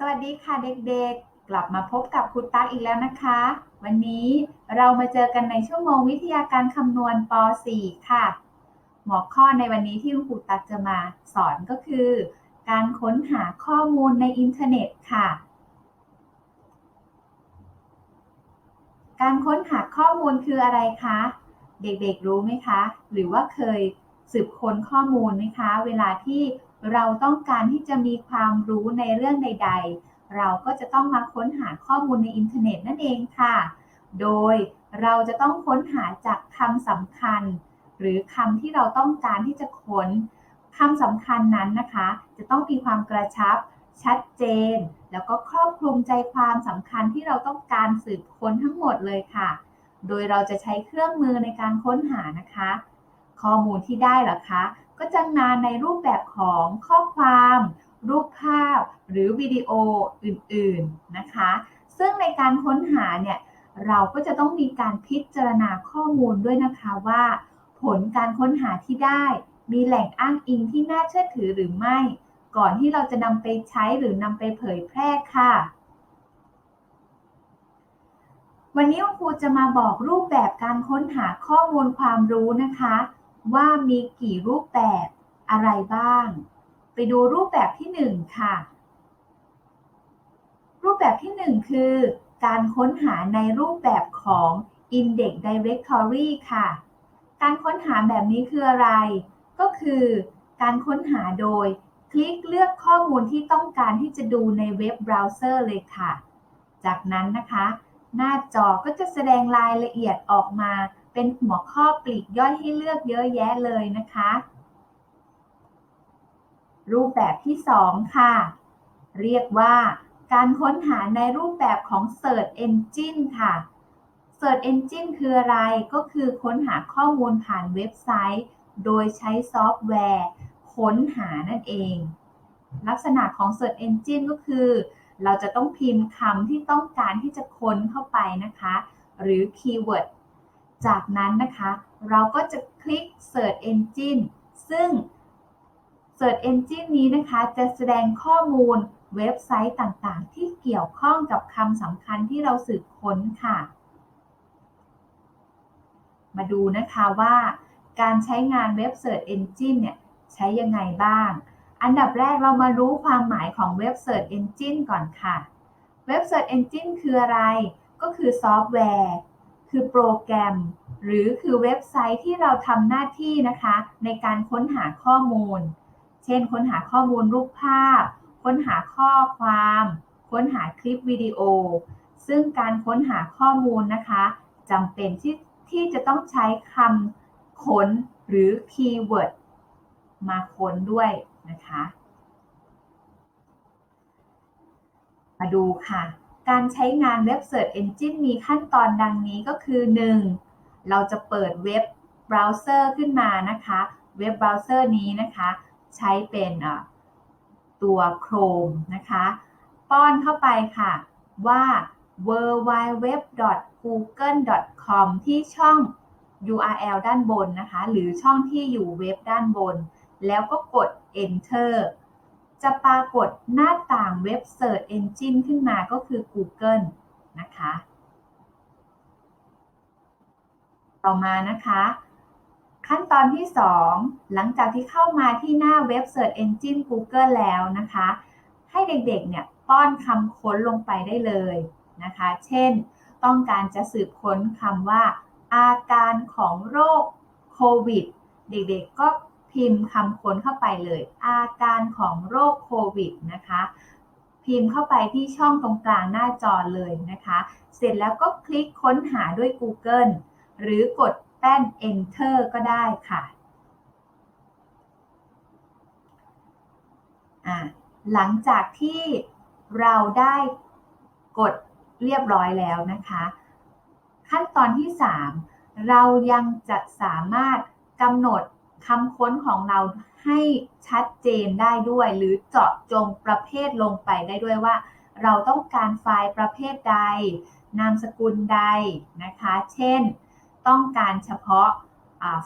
สวัสดีค่ะเด็กๆ กลับมาพบกับครูตั๊กอีกแล้วนะคะ วันนี้เรามาเจอกันในชั่วโมงวิทยาการคำนวณป .4 ค่ะ หัวข้อในวันนี้ที่ครูตั๊กจะมาสอนก็คือ การค้นหาข้อมูลในอินเทอร์เน็ตค่ะ การค้นหาข้อมูลคืออะไรคะ เด็กๆรู้ไหมคะ หรือว่าเคยสืบค้นข้อมูลไหมคะ เวลาที่ เราต้องการที่จะมีความรู้ในเรื่องใด ๆ เราก็จะต้องมาค้นหาข้อมูลในอินเทอร์เน็ตนั่นเองค่ะ โดยเราจะต้องค้นหาจากคำสำคัญ หรือคำที่เราต้องการที่จะค้นคำสำคัญนั้นนะคะ จะต้องมีความกระชับ ชัดเจน แล้วก็ครอบคลุมใจความสำคัญที่เราต้องการสืบค้นทั้งหมดเลยค่ะ โดยเราจะใช้เครื่องมือในการค้นหานะคะ ข้อมูลที่ได้หรอคะ ก็จะมาในรูปแบบของข้อความ รูปภาพ หรือวิดีโออื่นๆนะคะ ซึ่งในการค้นหาเนี่ยเราก็จะต้องมีการพิจารณาข้อมูลด้วยนะคะว่า ผลการค้นหาที่ได้ มีแหล่งอ้างอิงที่น่าเชื่อถือหรือไม่ ก่อนที่เราจะนำไปใช้หรือนำไปเผยแพร่ค่ะ วันนี้ครูจะมาบอกรูปแบบการค้นหาข้อมูลความรู้นะคะ ว่ามีกี่รูปแบบอะไรบ้าง ไปดูรูปแบบที่ 1 ค่ะ รูปแบบที่ 1 คือ การค้นหาในรูปแบบของ Index Directory ค่ะ การค้นหาแบบนี้คืออะไร ก็คือการค้นหาโดยคลิกเลือกข้อมูลที่ต้องการที่จะดูในเว็บเบราว์เซอร์เลยค่ะ จากนั้นนะคะ หน้าจอก็จะแสดงรายละเอียดออกมา เป็นหัวข้อปลีกย่อยให้เลือกเยอะแยะเลยนะคะ รูปแบบที่ 2 ค่ะ เรียกว่าการค้นหาในรูปแบบของ Search Engine ค่ะ Search Engine คืออะไร ก็คือค้นหาข้อมูลผ่านเว็บไซต์ โดยใช้ซอฟต์แวร์ ค้นหานั่นเอง ลักษณะของ Search Engine ก็คือ เราจะต้องพิมพ์คำที่ต้องการที่จะค้นเข้าไปนะคะ หรือคีย์เวิร์ด จากนั้นนะคะ เราก็จะคลิก Search Engine ซึ่ง Search Engine นี้นะคะจะแสดงข้อมูลเว็บไซต์ต่างๆ ที่เกี่ยวข้องกับคำสำคัญที่เราสืบค้นค่ะ มาดูนะคะว่า การใช้งานเว็บ Search Engine เนี่ยใช้ยังไงบ้าง อันดับแรกเรามารู้ความหมายของเว็บ Search Engine ก่อนค่ะ เว็บ Search Engine คืออะไร ก็คือซอฟต์แวร์ คือโปรแกรม หรือคือเว็บไซต์ที่เราทำหน้าที่นะคะ ในการค้นหาข้อมูล เช่น ค้นหาข้อมูลรูปภาพ ค้นหาข้อความ ค้นหาคลิปวิดีโอ ซึ่งการค้นหาข้อมูลนะคะจำเป็นที่ที่จะต้องใช้คำค้นหรือคีย์เวิร์ดมาค้นด้วยนะคะ มาดูค่ะ การใช้งานเว็บ Search Engine มีขั้นตอนดังนี้ก็คือ 1. เราจะเปิดเว็บเบราว์เซอร์ขึ้นมานะคะ เว็บเบราว์เซอร์นี้นะคะ ใช้เป็นตัว Chrome นะคะ ป้อนเข้าไปค่ะว่า www.google.com ที่ช่อง URL ด้านบนนะคะ หรือช่องที่อยู่เว็บด้านบน แล้วก็กด enter จะปรากฏหน้าต่างเว็บ Search Engine ขึ้นมาก็คือ Google นะคะ ต่อมานะคะ ขั้นตอนที่ 2 หลังจากที่เข้ามาที่หน้าเว็บ Search Engine Google แล้วนะคะ ให้เด็กๆเนี่ยป้อนคำค้นลงไปได้เลยนะคะ เช่น ต้องการจะสืบค้นคำว่าอาการของโรคโควิด เด็กๆก็ พิมพ์คำค้นเข้าไปเลย อาการของโรคโควิดนะคะ พิมพ์เข้าไปที่ช่องตรงกลางหน้าจอเลยนะคะ เสร็จแล้วก็คลิกค้นหาด้วย Google หรือกดแป้น Enter ก็ได้ค่ะหลังจากที่เราได้กดเรียบร้อยแล้วนะคะ ขั้นตอนที่ 3 เรายังจะสามารถกำหนด คำค้นของเราให้ชัดเจนได้ด้วย หรือเจาะจงประเภทลงไปได้ด้วยว่า เราต้องการไฟล์ประเภทใด นามสกุลใดนะคะ เช่น ต้องการเฉพาะ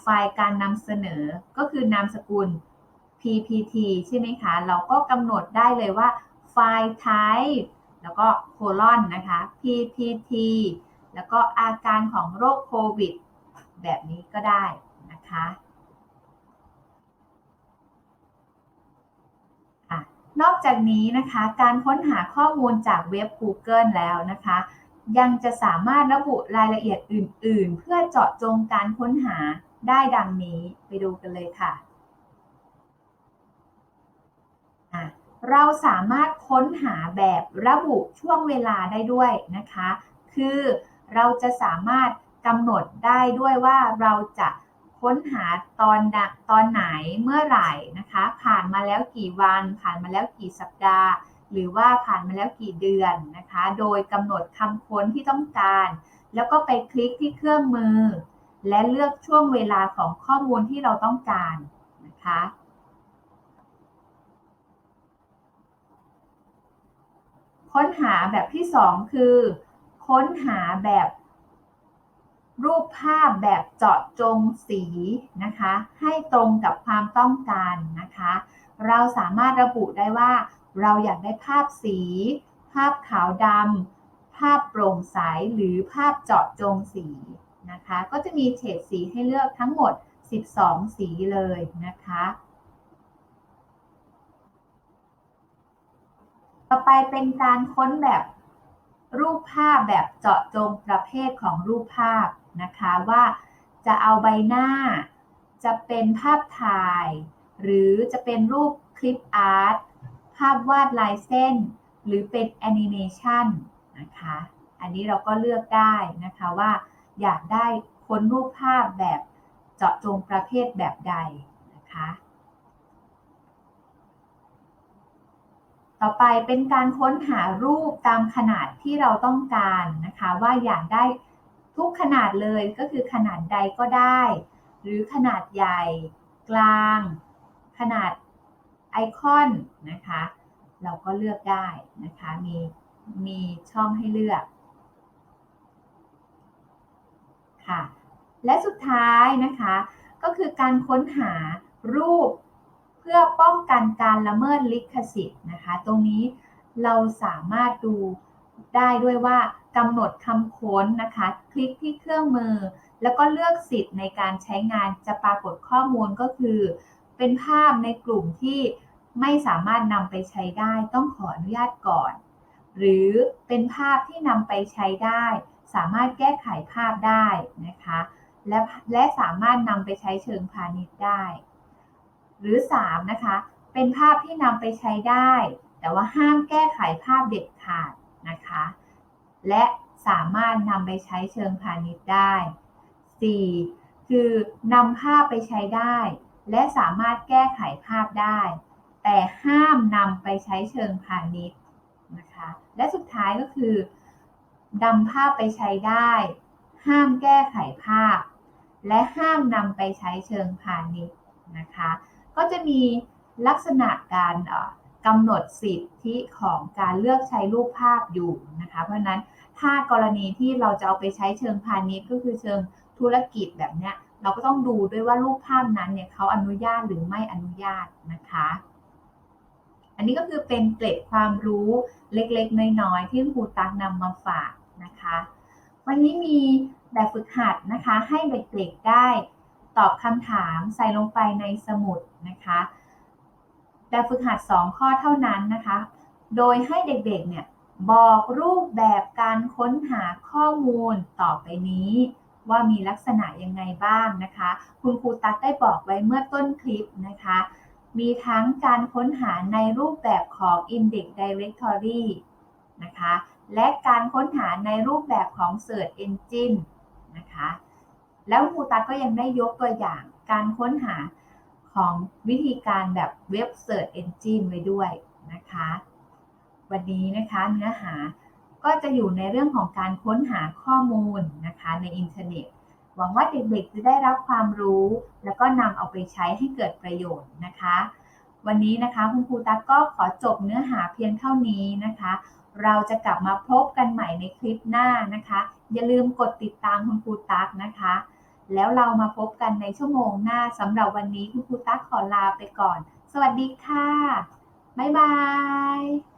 ไฟล์การนำเสนอก็คือนามสกุล PPT ใช่ไหมคะ เราก็กำหนดได้เลยว่าไฟล์ type แล้วก็โคลอนนะคะ PPT แล้วก็อาการของโรคโควิด แบบนี้ก็ได้นะคะ นอกจากนี้นะคะการค้นหาข้อมูลจากเว็บ Google แล้วนะคะ ยังจะสามารถระบุรายละเอียดอื่น ๆ เพื่อเจาะจงการค้นหาได้ดังนี้ไปดูกันเลยค่ะเราสามารถค้นหาแบบระบุช่วงเวลาได้ด้วยนะคะ คือเราจะสามารถกำหนดได้ด้วยว่าเราจะ ค้นหาตอนตอนไหนเมื่อไหร่นะคะ ผ่านมาแล้วกี่วัน ผ่านมาแล้วกี่สัปดาห์ หรือว่าผ่านมาแล้วกี่เดือนนะคะ โดยกำหนดคำค้นที่ต้องการ แล้วก็ไปคลิกที่เครื่องมือ และเลือกช่วงเวลาของข้อมูลที่เราต้องการนะคะค้นหาแบบที่ 2 คือ ค้นหาแบบ รูปภาพแบบเจาะจงสีนะคะ ให้ตรงกับความต้องการนะคะ เราสามารถระบุได้ว่า เราอยากได้ภาพสี ภาพขาวดำภาพโปร่งใสหรือภาพเจาะจงสีนะคะ ก็จะมีเฉดสีให้เลือกทั้งหมด 12 สีเลยนะคะต่อไปเป็นการค้นแบบ รูปภาพแบบเจาะจงประเภทของรูปภาพนะคะว่าจะเอาใบหน้า จะเป็นภาพถ่าย หรือจะเป็นรูปคลิปอาร์ตภาพวาดลายเส้น หรือเป็นแอนิเมชันนะคะอันนี้เราก็เลือกได้นะคะว่าอยากได้ค้นรูปภาพแบบเจาะจงประเภทแบบใดนะคะ ต่อไปเป็นการค้นหารูปตามขนาดที่เราต้องการนะคะ ว่าอยากได้ทุกขนาดเลยก็คือขนาดใดก็ได้ หรือขนาดใหญ่ กลาง ขนาดไอคอนนะคะ เราก็เลือกได้นะคะ มีมีช่องให้เลือกค่ะและสุดท้ายนะคะ ก็คือการค้นหารูป เพื่อป้องกันการละเมิดลิขสิทธิ์นะคะ ตรงนี้เราสามารถดูได้ด้วยว่ากำหนดคำค้นนะคะ คลิกที่เครื่องมือ แล้วก็เลือกสิทธิ์ในการใช้งานจะปรากฏข้อมูลก็คือ เป็นภาพในกลุ่มที่ไม่สามารถนำไปใช้ได้ต้องขออนุญาตก่อน หรือเป็นภาพที่นำไปใช้ได้ สามารถแก้ไขภาพได้นะคะ และและสามารถนำไปใช้เชิงพาณิชย์ได้ หรือ 3 นะคะ เป็นภาพที่นำไปใช้ได้ แต่ว่าห้ามแก้ไขภาพเด็ดขาดนะคะ และสามารถนำไปใช้เชิงพาณิชย์ได้ 4. คือนำภาพไปใช้ได้ และสามารถแก้ไขภาพได้ แต่ห้ามนำไปใช้เชิงพาณิชย์นะคะ และสุดท้ายก็คือนำภาพไปใช้ได้ ห้ามแก้ไขภาพ และห้ามนำไปใช้เชิงพาณิชย์นะคะ ก็จะมีลักษณะการกำหนดสิทธิของการเลือกใช้รูปภาพอยู่นะคะ เพราะนั้นถ้ากรณีที่เราจะเอาไปใช้เชิงพาณิชย์ก็คือเชิงธุรกิจแบบเนี้ยเราก็ต้องดูด้วยว่ารูปภาพนั้นเนี่ยเขาอนุญาตหรือไม่อนุญาตนะคะ อันนี้ก็คือเป็นเกร็ดความรู้เล็กๆ น้อยๆ ที่ครูตักนำมาฝากนะคะ วันนี้มีแบบฝึกหัดนะคะให้เด็กๆได้ ตอบคำถามใส่ลงไปในสมุดนะคะแบบฝึกหัด 2 ข้อเท่านั้นนะคะ โดยให้เด็กๆเนี่ยบอกรูปแบบการค้นหาข้อมูลต่อไปนี้ ว่ามีลักษณะยังไงบ้างนะคะ คุณครูตั๊กได้บอกไว้เมื่อต้นคลิปนะคะ มีทั้งการค้นหาในรูปแบบของ Index Directory นะคะ และการค้นหาในรูปแบบของ Search Engine นะคะ แล้วครูตั๊กก็ยังได้ยกตัวอย่างการค้นหาของวิธีการแบบเว็บ Search Engine ไว้ด้วยนะคะ วันนี้นะคะเนื้อหาก็จะอยู่ในเรื่องของการค้นหาข้อมูลนะคะในอินเทอร์เน็ต หวังว่าเด็กๆจะได้รับความรู้ แล้วก็นำเอาไปใช้ให้เกิดประโยชน์นะคะ วันนี้นะคะคุณครูตั๊กก็ขอจบเนื้อหาเพียงเท่านี้นะคะ เราจะกลับมาพบกันใหม่ในคลิปหน้านะคะ อย่าลืมกดติดตามคุณครูตั๊กนะคะ แล้วเรามาพบกันในชั่วโมงหน้าสำหรับวันนี้คุณครูตั๊กขอลาไปก่อน สวัสดีค่ะ บ๊ายบาย